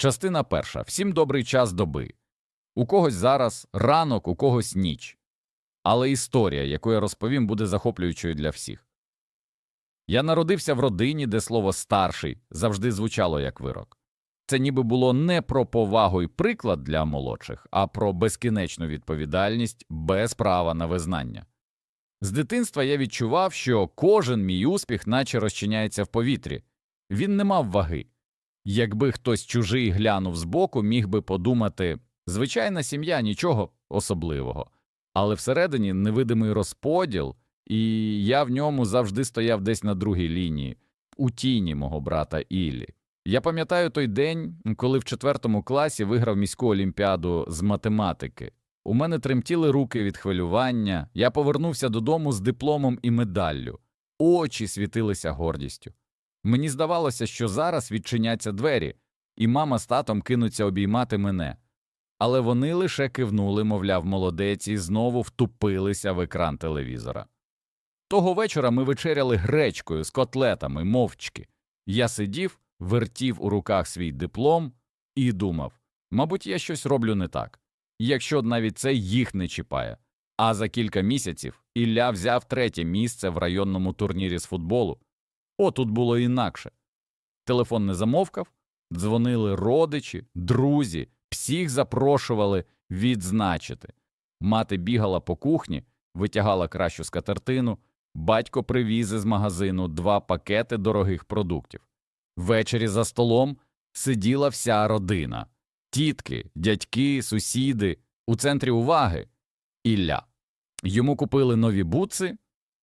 Частина перша. Всім добрий час доби. У когось зараз ранок, у когось ніч. Але історія, яку я розповім, буде захоплюючою для всіх. Я народився в родині, де слово старший завжди звучало як вирок. Це ніби було не про повагу і приклад для молодших, а про безкінечну відповідальність без права на визнання. З дитинства я відчував, що кожен мій успіх наче розчиняється в повітрі. Він не мав ваги. Якби хтось чужий глянув збоку, міг би подумати звичайна сім'я, нічого особливого. Але всередині невидимий розподіл, і я в ньому завжди стояв десь на другій лінії, у тіні мого брата Іллі. Я пам'ятаю той день, коли в четвертому класі виграв міську олімпіаду з математики. У мене тремтіли руки від хвилювання, я повернувся додому з дипломом і медаллю. Очі світилися гордістю. Мені здавалося, що зараз відчиняться двері, і мама з татом кинуться обіймати мене. Але вони лише кивнули, мовляв, молодець, і знову втупилися в екран телевізора. Того вечора ми вечеряли гречкою з котлетами, мовчки. Я сидів, вертів у руках свій диплом і думав мабуть, я щось роблю не так, якщо навіть це їх не чіпає. А за кілька місяців Ілля взяв третє місце в районному турнірі з футболу. О, тут було інакше. Телефон не замовкав, дзвонили родичі, друзі, всіх запрошували відзначити. Мати бігала по кухні, витягала кращу скатертину, батько привіз із магазину два пакети дорогих продуктів. Ввечері за столом сиділа вся родина тітки, дядьки, сусіди, у центрі уваги Ілля. Йому купили нові бутси,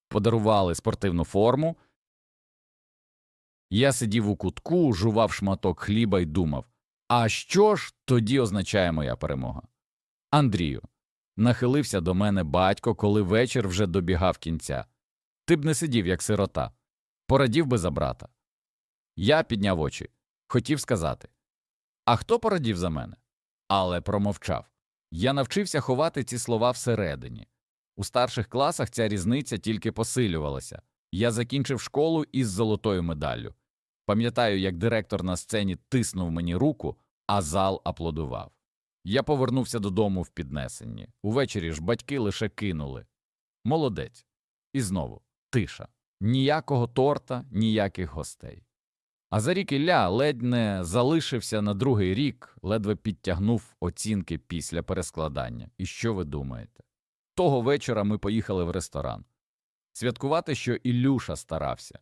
подарували спортивну форму. Я сидів у кутку, жував шматок хліба і думав, а що ж тоді означає моя перемога? Андрію, нахилився до мене батько, коли вечір вже добігав кінця. Ти б не сидів, як сирота, порадів би за брата. Я підняв очі, хотів сказати А хто порадів за мене? Але промовчав. Я навчився ховати ці слова всередині. У старших класах ця різниця тільки посилювалася. Я закінчив школу із золотою медаллю. Пам'ятаю, як директор на сцені тиснув мені руку, а зал аплодував. Я повернувся додому в піднесенні. Увечері ж батьки лише кинули. Молодець. І знову тиша. Ніякого торта, ніяких гостей. А за рік Ілля ледь не залишився на другий рік, ледве підтягнув оцінки після перескладання. І що ви думаєте? Того вечора ми поїхали в ресторан. Святкувати, що Ілюша старався.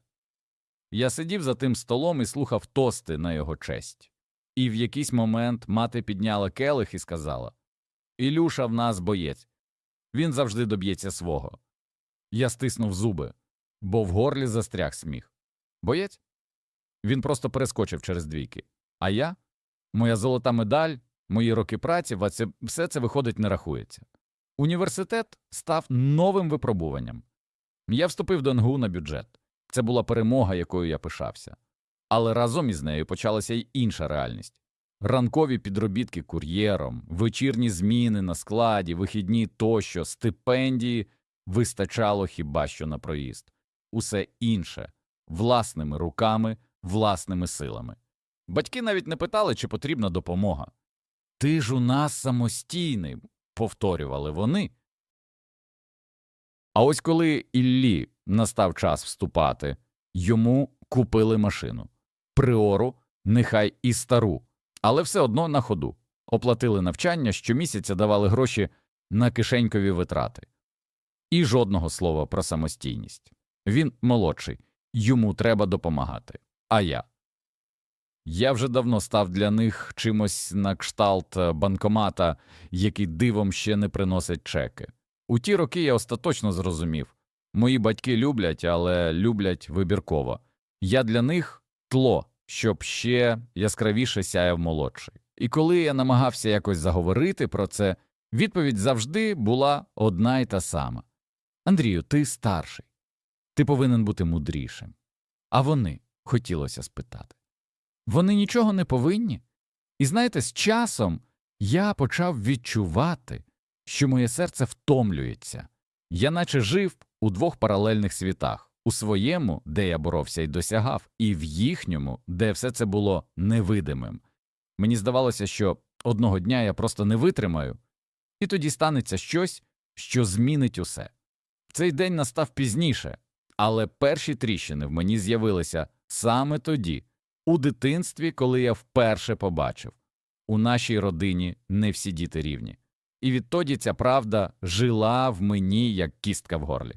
Я сидів за тим столом і слухав тости на його честь. І в якийсь момент мати підняла келих і сказала Ілюша в нас боєць. Він завжди доб'ється свого. Я стиснув зуби, бо в горлі застряг сміх. Боєць? Він просто перескочив через двійки. А я? Моя золота медаль, мої роки праці, все це виходить не рахується. Університет став новим випробуванням. Я вступив до НГУ на бюджет. Це була перемога, якою я пишався. Але разом із нею почалася й інша реальність. Ранкові підробітки кур'єром, вечірні зміни на складі, вихідні тощо, стипендії вистачало хіба що на проїзд. Усе інше власними руками, власними силами. Батьки навіть не питали, чи потрібна допомога. Ти ж у нас самостійний, повторювали вони. А ось коли Іллі настав час вступати, йому купили машину. Приору, нехай і стару, але все одно на ходу. Оплатили навчання, щомісяця давали гроші на кишенькові витрати. І жодного слова про самостійність. Він молодший, йому треба допомагати. А я. Я вже давно став для них чимось на кшталт е, банкомата, який дивом ще не приносить чеки. У ті роки я остаточно зрозумів мої батьки люблять, але люблять вибірково. Я для них тло, щоб ще яскравіше сяяв молодший. І коли я намагався якось заговорити про це, відповідь завжди була одна й та сама Андрію, ти старший, ти повинен бути мудрішим. А вони хотілося спитати. Вони нічого не повинні. І знаєте, з часом я почав відчувати, що моє серце втомлюється. Я наче жив у двох паралельних світах у своєму, де я боровся і досягав, і в їхньому, де все це було невидимим. Мені здавалося, що одного дня я просто не витримаю, і тоді станеться щось, що змінить усе. Цей день настав пізніше, але перші тріщини в мені з'явилися саме тоді, у дитинстві, коли я вперше побачив у нашій родині не всі діти рівні. І відтоді ця правда жила в мені як кістка в горлі.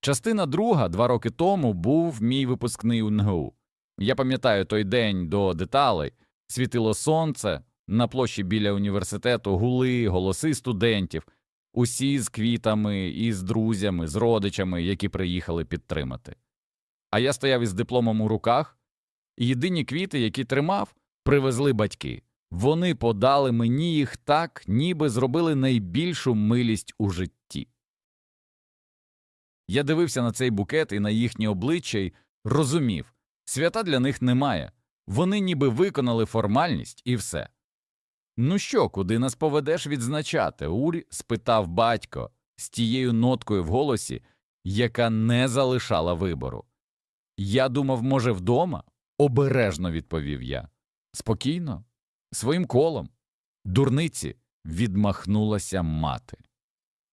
Частина друга два роки тому був мій випускний УНГУ. Я пам'ятаю той день до деталей світило сонце, на площі біля університету гули, голоси студентів, усі з квітами і з друзями, з родичами, які приїхали підтримати. А я стояв із дипломом у руках, і єдині квіти, які тримав, привезли батьки. Вони подали мені їх так, ніби зробили найбільшу милість у житті. Я дивився на цей букет і на їхні обличчя й розумів свята для них немає. Вони ніби виконали формальність і все. Ну що, куди нас поведеш відзначати? Урі? спитав батько з тією ноткою в голосі, яка не залишала вибору. Я думав, може, вдома? обережно відповів я. Спокійно, своїм колом. Дурниці, відмахнулася мати.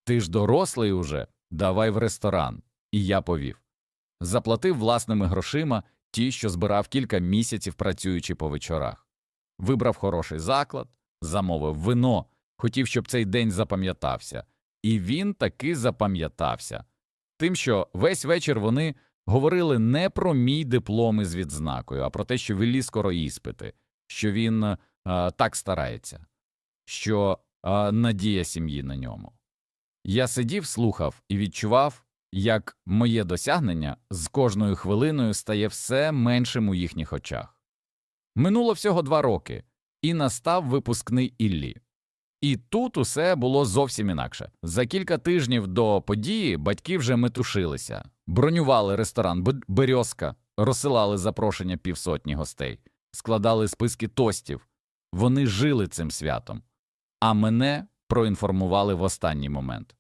Ти ж дорослий уже, давай в ресторан. І я повів. Заплатив власними грошима ті, що збирав кілька місяців працюючи по вечорах. Вибрав хороший заклад, замовив вино, хотів, щоб цей день запам'ятався. І він таки запам'ятався. Тим, що весь вечір вони говорили не про мій диплом із відзнакою, а про те, що віллі скоро іспити, що він е, так старається, що надія сім'ї на ньому. Я сидів, слухав і відчував, як моє досягнення з кожною хвилиною стає все меншим у їхніх очах. Минуло всього два роки, і настав випускний Іллі. І тут усе було зовсім інакше. За кілька тижнів до події батьки вже метушилися, бронювали ресторан «Б- «Березка», розсилали запрошення півсотні гостей, складали списки тостів. Вони жили цим святом, а мене проінформували в останній момент.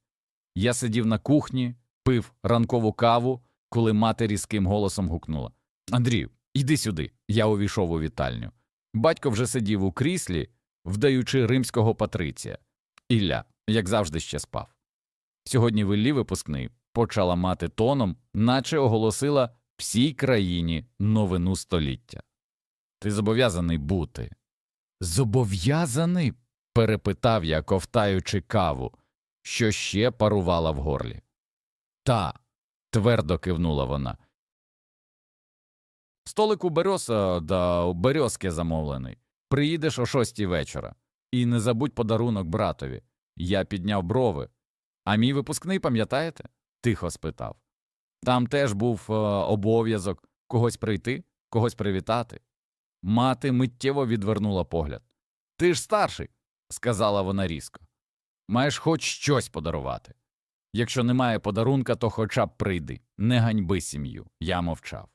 Я сидів на кухні, пив ранкову каву, коли мати різким голосом гукнула Андрію, іди сюди. Я увійшов у вітальню. Батько вже сидів у кріслі, вдаючи римського патриція. Ілля, як завжди, ще спав. Сьогодні виллі випускний почала мати тоном, наче оголосила всій країні новину століття. Ти зобов'язаний бути. Зобов'язаний? перепитав я, ковтаючи каву, що ще парувала в горлі. Та, твердо кивнула вона. Столик у береза да у березки замовлений. Приїдеш о шостій вечора. І не забудь подарунок братові. Я підняв брови. А мій випускний, пам'ятаєте? тихо спитав. Там теж був е, обов'язок когось прийти, когось привітати. Мати миттєво відвернула погляд. Ти ж старший, сказала вона різко. Маєш хоч щось подарувати. Якщо немає подарунка, то хоча б прийди, не ганьби сім'ю. Я мовчав.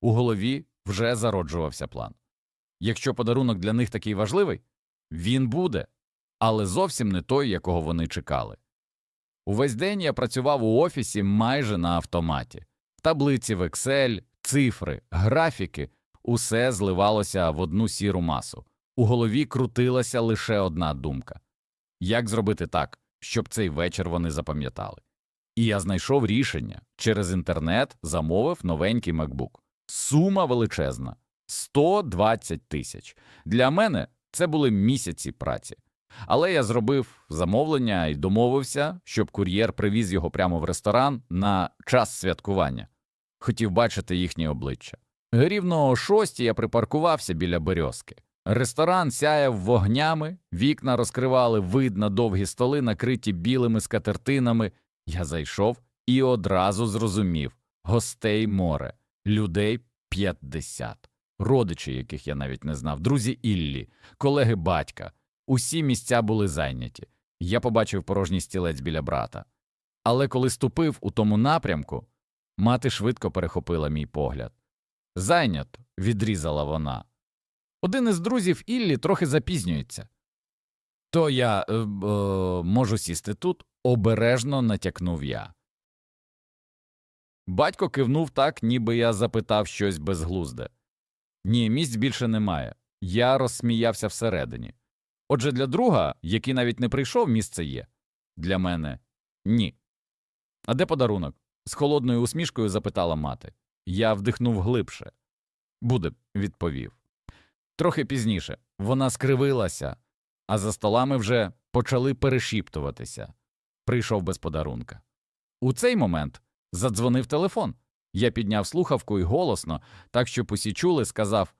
У голові вже зароджувався план. Якщо подарунок для них такий важливий, він буде, але зовсім не той, якого вони чекали. Увесь день я працював у офісі майже на автоматі. Таблиці в Excel, цифри, графіки усе зливалося в одну сіру масу. У голові крутилася лише одна думка як зробити так, щоб цей вечір вони запам'ятали. І я знайшов рішення через інтернет замовив новенький MacBook. Сума величезна 120 тисяч. Для мене це були місяці праці. Але я зробив замовлення і домовився, щоб кур'єр привіз його прямо в ресторан на час святкування. Хотів бачити їхні обличчя. Рівно о шостій я припаркувався біля березки. Ресторан сяяв вогнями, вікна розкривали вид на довгі столи, накриті білими скатертинами. Я зайшов і одразу зрозумів гостей море, людей 50, родичі, яких я навіть не знав, друзі Іллі, колеги батька. Усі місця були зайняті. Я побачив порожній стілець біля брата. Але коли ступив у тому напрямку, мати швидко перехопила мій погляд. Зайнято, відрізала вона. Один із друзів Іллі трохи запізнюється. То я е, е, можу сісти тут, обережно натякнув я. Батько кивнув так, ніби я запитав щось безглузде. Ні, місць більше немає. Я розсміявся всередині. Отже, для друга, який навіть не прийшов, місце є. Для мене ні. А де подарунок? з холодною усмішкою запитала мати. Я вдихнув глибше. Буде, відповів. Трохи пізніше вона скривилася, а за столами вже почали перешіптуватися. Прийшов без подарунка. У цей момент задзвонив телефон. Я підняв слухавку і голосно, так щоб усі чули, сказав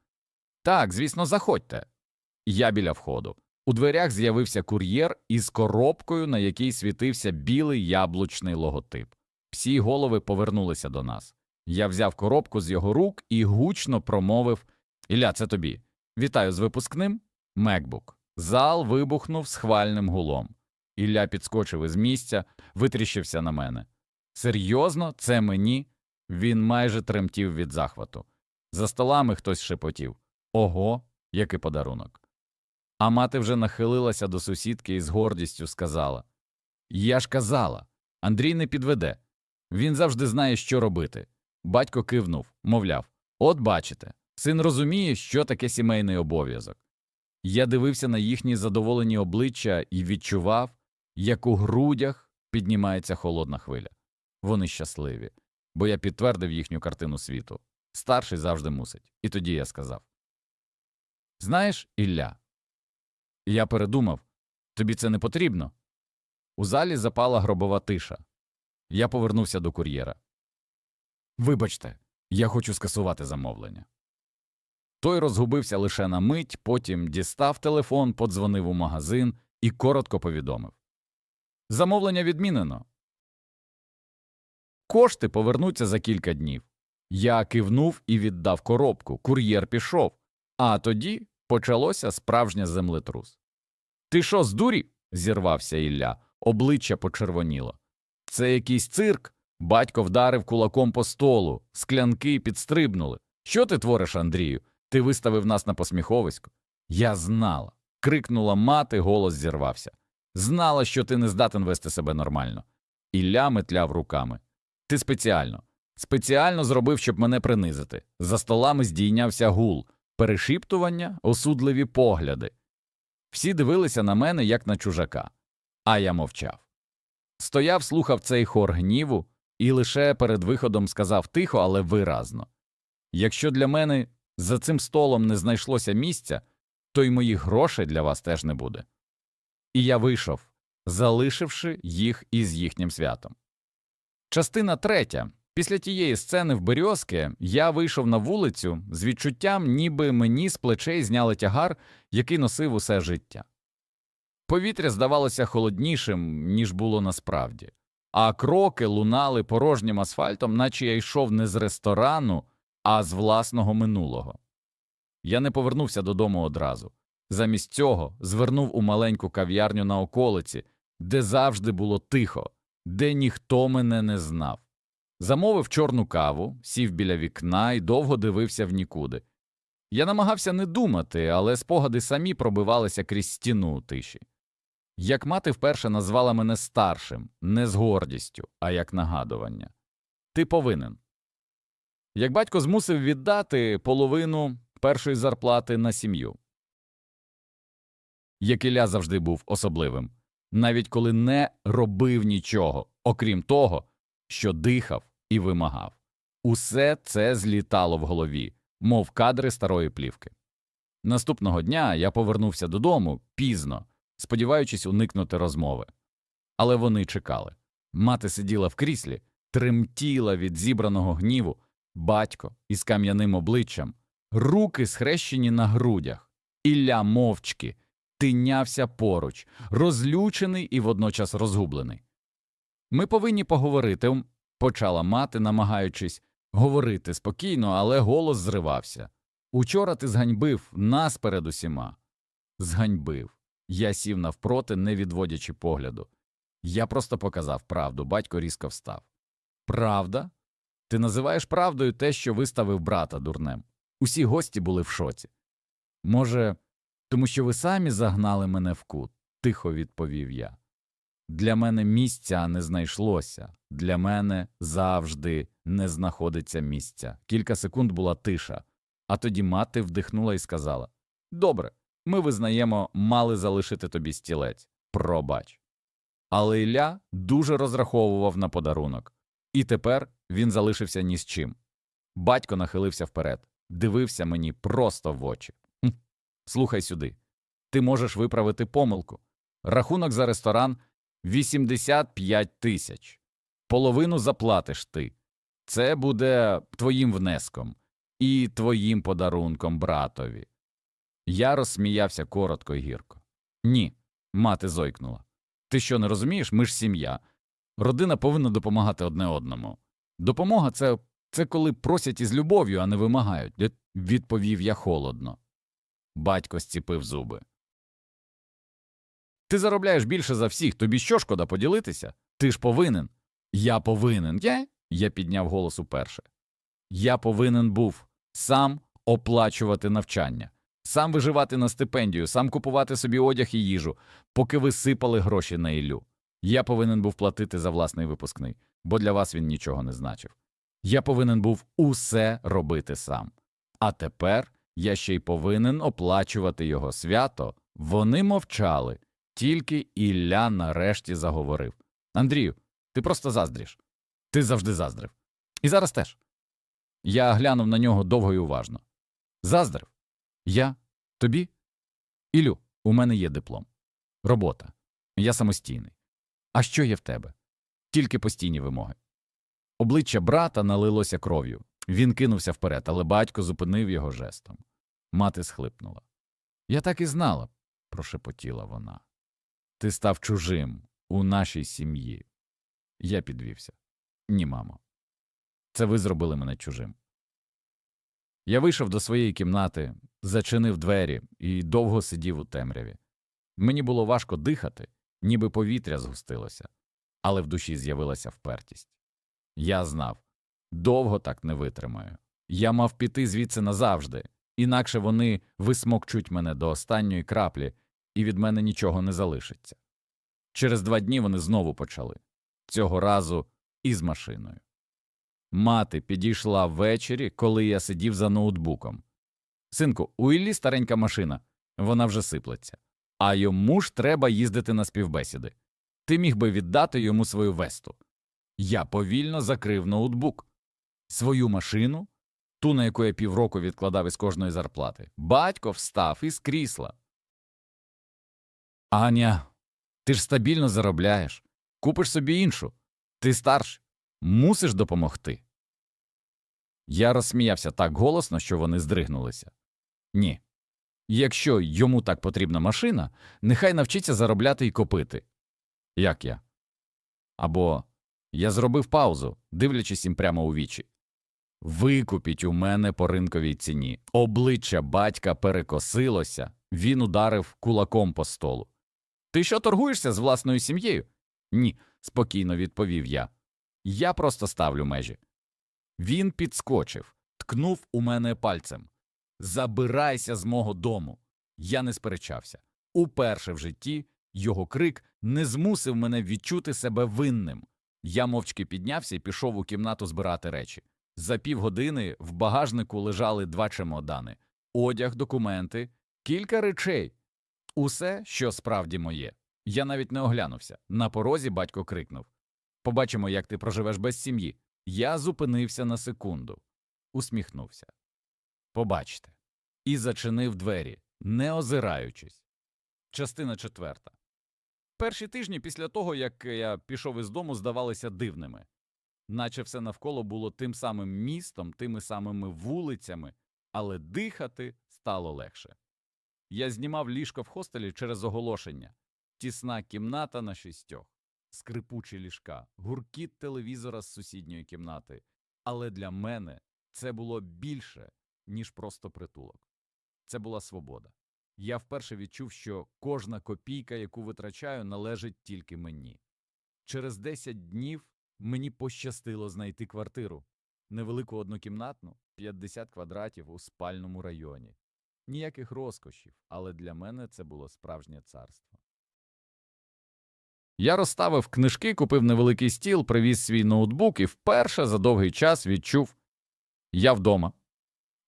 Так, звісно, заходьте. Я біля входу. У дверях з'явився кур'єр із коробкою, на якій світився білий яблучний логотип. Всі голови повернулися до нас. Я взяв коробку з його рук і гучно промовив Ілля, це тобі. Вітаю з випускним. Мекбук. Зал вибухнув схвальним гулом. Ілля підскочив із місця, витріщився на мене. Серйозно, це мені? Він майже тремтів від захвату. За столами хтось шепотів Ого, який подарунок. А мати вже нахилилася до сусідки і з гордістю сказала Я ж казала, Андрій не підведе. Він завжди знає, що робити. Батько кивнув, мовляв От бачите, син розуміє, що таке сімейний обов'язок. Я дивився на їхні задоволені обличчя і відчував, як у грудях піднімається холодна хвиля. Вони щасливі, бо я підтвердив їхню картину світу. Старший завжди мусить. І тоді я сказав Знаєш, Ілля, я передумав тобі це не потрібно. У залі запала гробова тиша. Я повернувся до кур'єра. Вибачте, я хочу скасувати замовлення. Той розгубився лише на мить, потім дістав телефон, подзвонив у магазин і коротко повідомив Замовлення відмінено. Кошти повернуться за кілька днів. Я кивнув і віддав коробку, кур'єр пішов, а тоді почалося справжнє землетрус. Ти що, здурі? зірвався Ілля, обличчя почервоніло. Це якийсь цирк. Батько вдарив кулаком по столу, склянки підстрибнули. Що ти твориш, Андрію? Ти виставив нас на посміховисько. Я знала. крикнула мати, голос зірвався. Знала, що ти не здатен вести себе нормально. Ілля метляв руками. Ти спеціально. Спеціально зробив, щоб мене принизити. За столами здійнявся гул, перешіптування, осудливі погляди. Всі дивилися на мене, як на чужака, а я мовчав. Стояв, слухав цей хор гніву і лише перед виходом сказав тихо, але виразно Якщо для мене за цим столом не знайшлося місця, то й моїх грошей для вас теж не буде. І я вийшов, залишивши їх із їхнім святом. Частина третя. Після тієї сцени в Березки я вийшов на вулицю з відчуттям, ніби мені з плечей зняли тягар, який носив усе життя. Повітря здавалося холоднішим, ніж було насправді, а кроки лунали порожнім асфальтом, наче я йшов не з ресторану, а з власного минулого. Я не повернувся додому одразу. Замість цього звернув у маленьку кав'ярню на околиці, де завжди було тихо, де ніхто мене не знав. Замовив чорну каву, сів біля вікна і довго дивився в нікуди. Я намагався не думати, але спогади самі пробивалися крізь стіну тиші. Як мати вперше назвала мене старшим, не з гордістю, а як нагадування. Ти повинен. Як батько змусив віддати половину першої зарплати на сім'ю. Як Ілля завжди був особливим, навіть коли не робив нічого, окрім того, що дихав і вимагав. Усе це злітало в голові, мов кадри старої плівки. Наступного дня я повернувся додому пізно, сподіваючись уникнути розмови. Але вони чекали. Мати сиділа в кріслі, тремтіла від зібраного гніву, батько із кам'яним обличчям, руки схрещені на грудях, Ілля мовчки, тинявся поруч, розлючений і водночас розгублений. Ми повинні поговорити, почала мати, намагаючись говорити спокійно, але голос зривався. Учора ти зганьбив нас перед усіма. Зганьбив. Я сів навпроти, не відводячи погляду. Я просто показав правду, батько різко встав. Правда? Ти називаєш правдою те, що виставив брата дурнем. Усі гості були в шоці. Може, тому що ви самі загнали мене в кут, тихо відповів я. Для мене місця не знайшлося, для мене завжди не знаходиться місця. Кілька секунд була тиша, а тоді мати вдихнула і сказала Добре, ми визнаємо, мали залишити тобі стілець. Пробач. Але Ілля дуже розраховував на подарунок, і тепер він залишився ні з чим. Батько нахилився вперед, дивився мені просто в очі. «Хм, Слухай сюди, ти можеш виправити помилку. Рахунок за ресторан 85 тисяч. Половину заплатиш ти. Це буде твоїм внеском і твоїм подарунком братові. Я розсміявся коротко й гірко. Ні, мати зойкнула. Ти що не розумієш? Ми ж сім'я. Родина повинна допомагати одне одному. Допомога це, це коли просять із любов'ю, а не вимагають, відповів я холодно. Батько зціпив зуби. Ти заробляєш більше за всіх, тобі що шкода поділитися? Ти ж повинен. Я повинен. Я? Я підняв голос уперше. Я повинен був сам оплачувати навчання, сам виживати на стипендію, сам купувати собі одяг і їжу, поки ви сипали гроші на Іллю. Я повинен був платити за власний випускний, бо для вас він нічого не значив. Я повинен був усе робити сам. А тепер я ще й повинен оплачувати його свято. Вони мовчали, тільки Ілля нарешті заговорив. Андрію, ти просто заздріш. Ти завжди заздрив. І зараз теж. Я глянув на нього довго і уважно. Заздрив. Я? Тобі? Ілю, у мене є диплом. Робота. Я самостійний. А що є в тебе? Тільки постійні вимоги. Обличчя брата налилося кров'ю. Він кинувся вперед, але батько зупинив його жестом. Мати схлипнула. Я так і знала, прошепотіла вона. Ти став чужим у нашій сім'ї. Я підвівся. Ні, мамо. Це ви зробили мене чужим. Я вийшов до своєї кімнати, зачинив двері і довго сидів у темряві. Мені було важко дихати, ніби повітря згустилося, але в душі з'явилася впертість. Я знав, довго так не витримаю. Я мав піти звідси назавжди, інакше вони висмокчуть мене до останньої краплі, і від мене нічого не залишиться. Через два дні вони знову почали цього разу із машиною. Мати підійшла ввечері, коли я сидів за ноутбуком. Синку, у Іллі старенька машина, вона вже сиплеться. А йому ж треба їздити на співбесіди. Ти міг би віддати йому свою весту. Я повільно закрив ноутбук. Свою машину, ту, на яку я півроку відкладав із кожної зарплати. Батько встав із крісла. Аня, ти ж стабільно заробляєш. Купиш собі іншу. Ти старший. Мусиш допомогти. Я розсміявся так голосно, що вони здригнулися. Ні. Якщо йому так потрібна машина, нехай навчиться заробляти і копити. Як я? Або я зробив паузу, дивлячись їм прямо у вічі. Викупіть у мене по ринковій ціні. Обличчя батька перекосилося, він ударив кулаком по столу. Ти що торгуєшся з власною сім'єю? Ні, спокійно відповів я. Я просто ставлю межі. Він підскочив, ткнув у мене пальцем. Забирайся з мого дому. Я не сперечався. Уперше в житті його крик не змусив мене відчути себе винним. Я мовчки піднявся і пішов у кімнату збирати речі. За півгодини в багажнику лежали два чемодани одяг, документи, кілька речей. Усе, що справді моє. Я навіть не оглянувся. На порозі батько крикнув Побачимо, як ти проживеш без сім'ї. Я зупинився на секунду, усміхнувся. Побачите. І зачинив двері, не озираючись. Частина четверта. Перші тижні після того, як я пішов із дому, здавалися дивними, наче все навколо було тим самим містом, тими самими вулицями, але дихати стало легше. Я знімав ліжко в хостелі через оголошення тісна кімната на шістьох, скрипучі ліжка, гуркіт телевізора з сусідньої кімнати. Але для мене це було більше, ніж просто притулок. Це була свобода. Я вперше відчув, що кожна копійка, яку витрачаю, належить тільки мені. Через 10 днів мені пощастило знайти квартиру невелику однокімнатну, 50 квадратів у спальному районі. Ніяких розкошів, але для мене це було справжнє царство. Я розставив книжки, купив невеликий стіл, привіз свій ноутбук і вперше за довгий час відчув я вдома.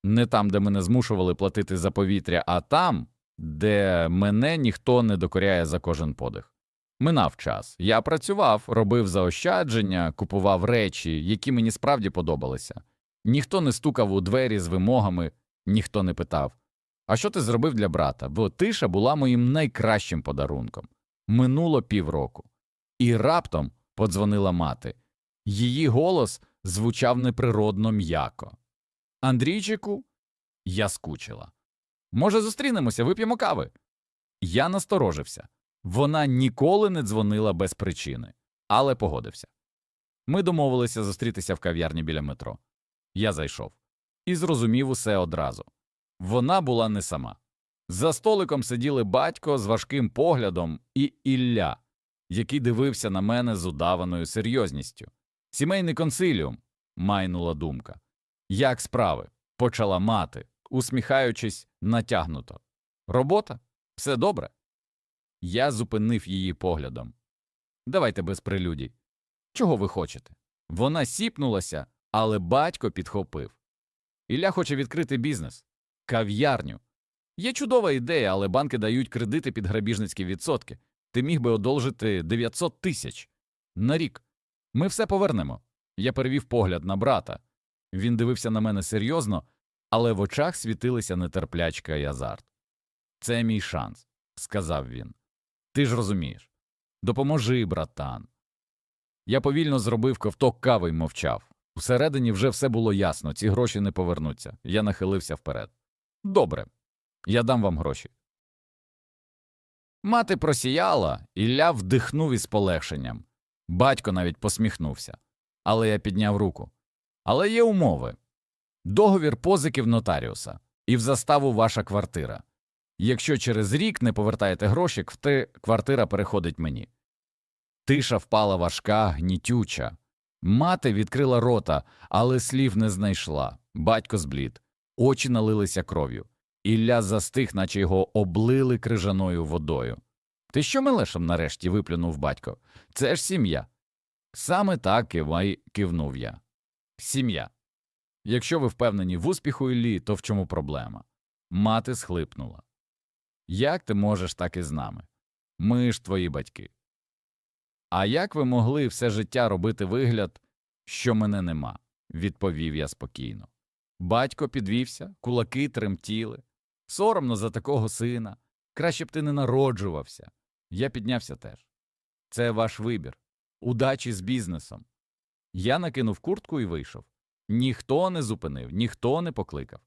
Не там, де мене змушували платити за повітря, а там, де мене ніхто не докоряє за кожен подих. Минав час. Я працював, робив заощадження, купував речі, які мені справді подобалися. Ніхто не стукав у двері з вимогами, ніхто не питав. А що ти зробив для брата? Бо тиша була моїм найкращим подарунком. Минуло півроку. І раптом подзвонила мати. Її голос звучав неприродно м'яко. Андрійчику, я скучила. Може, зустрінемося, вип'ємо кави. Я насторожився. Вона ніколи не дзвонила без причини, але погодився. Ми домовилися зустрітися в кав'ярні біля метро. Я зайшов і зрозумів усе одразу. Вона була не сама. За столиком сиділи батько з важким поглядом і Ілля, який дивився на мене з удаваною серйозністю. Сімейний консиліум, майнула думка. Як справи? почала мати, усміхаючись натягнуто. Робота? Все добре? Я зупинив її поглядом. Давайте без прелюдій. Чого ви хочете? Вона сіпнулася, але батько підхопив. Ілля хоче відкрити бізнес, кав'ярню. Є чудова ідея, але банки дають кредити під грабіжницькі відсотки. Ти міг би одолжити 900 тисяч на рік. Ми все повернемо. Я перевів погляд на брата. Він дивився на мене серйозно, але в очах світилися нетерплячка і азарт. Це мій шанс, сказав він. Ти ж розумієш. Допоможи, братан. Я повільно зробив ковток кави й мовчав. Всередині вже все було ясно, ці гроші не повернуться. Я нахилився вперед. Добре, я дам вам гроші. Мати просіяла, Ілля вдихнув із полегшенням. Батько навіть посміхнувся. Але я підняв руку. Але є умови. Договір позики в нотаріуса і в заставу ваша квартира. Якщо через рік не повертаєте гроші, квти- квартира переходить мені. Тиша впала важка, гнітюча. Мати відкрила рота, але слів не знайшла. Батько зблід. Очі налилися кров'ю. Ілля застиг, наче його облили крижаною водою. Ти що мелешем нарешті виплюнув батько? Це ж сім'я. Саме так кивай, кивнув я. Сім'я. Якщо ви впевнені в успіху Іллі, то в чому проблема? Мати схлипнула. Як ти можеш так і з нами? Ми ж твої батьки. А як ви могли все життя робити вигляд, що мене нема? відповів я спокійно. Батько підвівся, кулаки тремтіли. Соромно за такого сина. Краще б ти не народжувався. Я піднявся теж. Це ваш вибір. Удачі з бізнесом. Я накинув куртку і вийшов. Ніхто не зупинив, ніхто не покликав.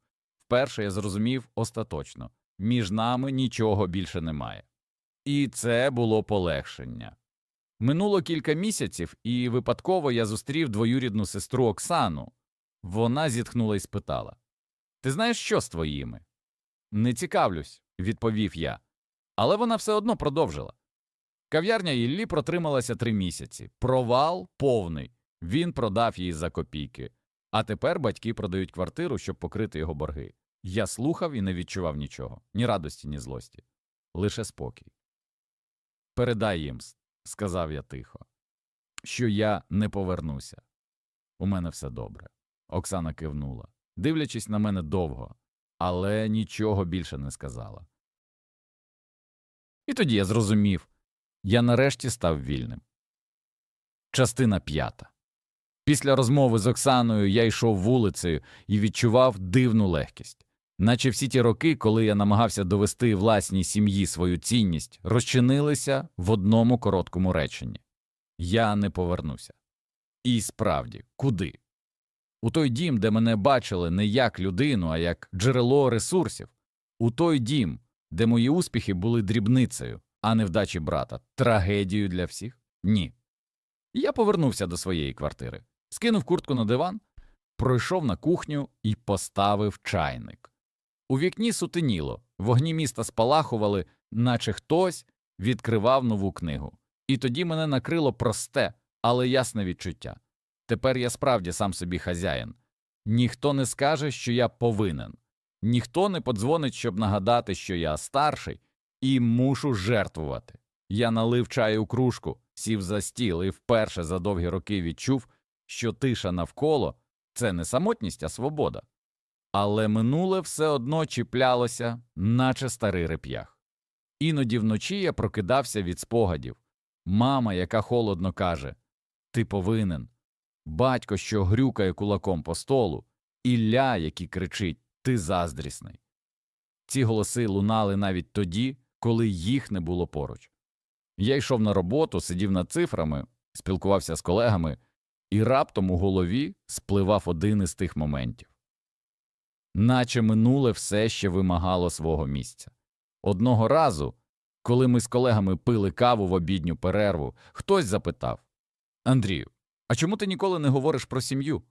Вперше я зрозумів остаточно між нами нічого більше немає. І це було полегшення. Минуло кілька місяців, і випадково я зустрів двоюрідну сестру Оксану. Вона зітхнула і спитала Ти знаєш, що з твоїми? Не цікавлюсь, відповів я. Але вона все одно продовжила. Кав'ярня Іллі протрималася три місяці. Провал повний. Він продав її за копійки. А тепер батьки продають квартиру, щоб покрити його борги. Я слухав і не відчував нічого, ні радості, ні злості. Лише спокій. Передай їм, сказав я тихо, що я не повернуся. У мене все добре. Оксана кивнула, дивлячись на мене довго, але нічого більше не сказала. І тоді я зрозумів я нарешті став вільним. Частина п'ята. Після розмови з Оксаною я йшов вулицею і відчував дивну легкість. Наче всі ті роки, коли я намагався довести власній сім'ї свою цінність, розчинилися в одному короткому реченні Я не повернуся. І справді, куди? У той дім, де мене бачили не як людину, а як джерело ресурсів, у той дім, де мої успіхи були дрібницею, а невдачі брата, трагедією для всіх? Ні. Я повернувся до своєї квартири, скинув куртку на диван, пройшов на кухню і поставив чайник. У вікні сутеніло, вогні міста спалахували, наче хтось відкривав нову книгу. І тоді мене накрило просте, але ясне відчуття. Тепер я справді сам собі хазяїн. Ніхто не скаже, що я повинен, ніхто не подзвонить, щоб нагадати, що я старший і мушу жертвувати. Я налив чаю у кружку, сів за стіл і вперше за довгі роки відчув, що тиша навколо це не самотність, а свобода. але минуле все одно чіплялося, наче старий реп'ях. Іноді вночі я прокидався від спогадів. Мама, яка холодно каже Ти повинен. Батько, що грюкає кулаком по столу, Ілля, який кричить Ти заздрісний. Ці голоси лунали навіть тоді, коли їх не було поруч. Я йшов на роботу, сидів над цифрами, спілкувався з колегами, і раптом у голові спливав один із тих моментів. Наче минуле все ще вимагало свого місця. Одного разу, коли ми з колегами пили каву в обідню перерву, хтось запитав Андрію, а чому ти ніколи не говориш про сім'ю?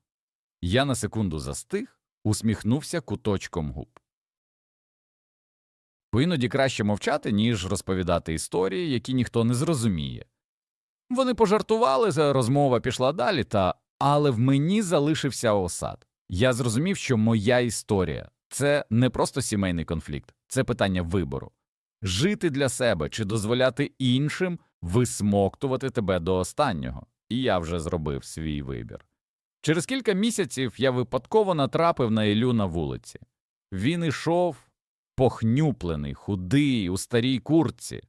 Я на секунду застиг, усміхнувся куточком губ. Іноді краще мовчати, ніж розповідати історії, які ніхто не зрозуміє. Вони пожартували, розмова пішла далі, та але в мені залишився осад. Я зрозумів, що моя історія це не просто сімейний конфлікт, це питання вибору жити для себе чи дозволяти іншим висмоктувати тебе до останнього. І я вже зробив свій вибір. Через кілька місяців я випадково натрапив на Ілю на вулиці. Він ішов похнюплений, худий, у старій куртці.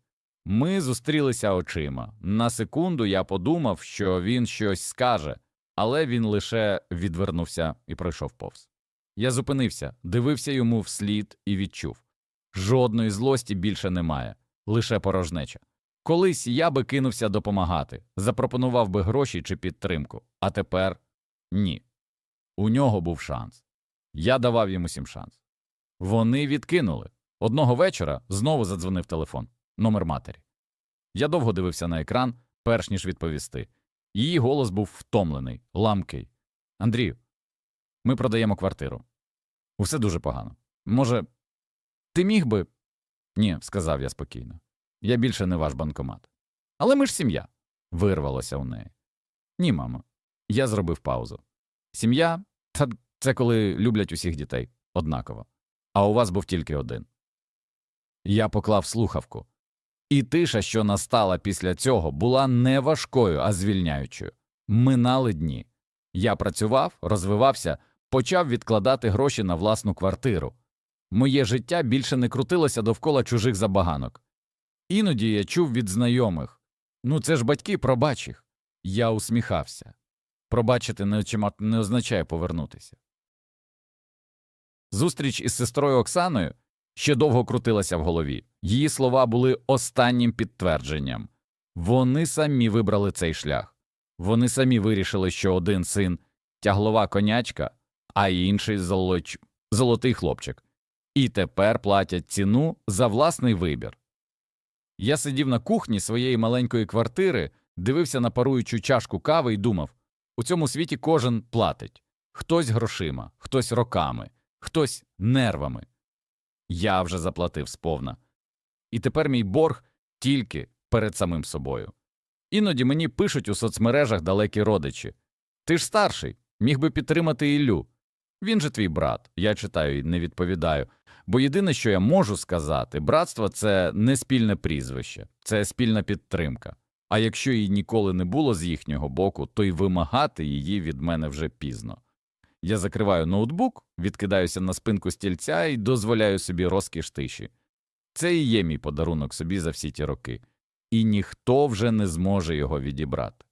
Ми зустрілися очима. На секунду я подумав, що він щось скаже, але він лише відвернувся і пройшов повз. Я зупинився, дивився йому вслід і відчув жодної злості більше немає, лише порожнеча. Колись я би кинувся допомагати, запропонував би гроші чи підтримку, а тепер ні. У нього був шанс. Я давав йому сім шанс. Вони відкинули. Одного вечора знову задзвонив телефон, номер матері. Я довго дивився на екран, перш ніж відповісти. Її голос був втомлений, ламкий. Андрію, ми продаємо квартиру. Усе дуже погано. Може, ти міг би. Ні, сказав я спокійно. Я більше не ваш банкомат. Але ми ж сім'я. вирвалося у неї. Ні, мамо. Я зробив паузу. Сім'я це коли люблять усіх дітей однаково. А у вас був тільки один. Я поклав слухавку. І тиша, що настала після цього, була не важкою, а звільняючою. Минали дні. Я працював, розвивався, почав відкладати гроші на власну квартиру. Моє життя більше не крутилося довкола чужих забаганок. Іноді я чув від знайомих ну це ж батьки, пробач їх. Я усміхався. Пробачити не, не означає повернутися. Зустріч із сестрою Оксаною ще довго крутилася в голові. Її слова були останнім підтвердженням. Вони самі вибрали цей шлях. Вони самі вирішили, що один син тяглова конячка, а інший золоч... золотий хлопчик. І тепер платять ціну за власний вибір. Я сидів на кухні своєї маленької квартири, дивився на паруючу чашку кави і думав у цьому світі кожен платить хтось грошима, хтось роками, хтось нервами. Я вже заплатив сповна. І тепер мій борг тільки перед самим собою. Іноді мені пишуть у соцмережах далекі родичі Ти ж старший, міг би підтримати Іллю. Він же твій брат. Я читаю і не відповідаю. Бо єдине, що я можу сказати, братство це не спільне прізвище, це спільна підтримка. А якщо її ніколи не було з їхнього боку, то й вимагати її від мене вже пізно. Я закриваю ноутбук, відкидаюся на спинку стільця і дозволяю собі розкіш тиші. Це і є мій подарунок собі за всі ті роки, і ніхто вже не зможе його відібрати.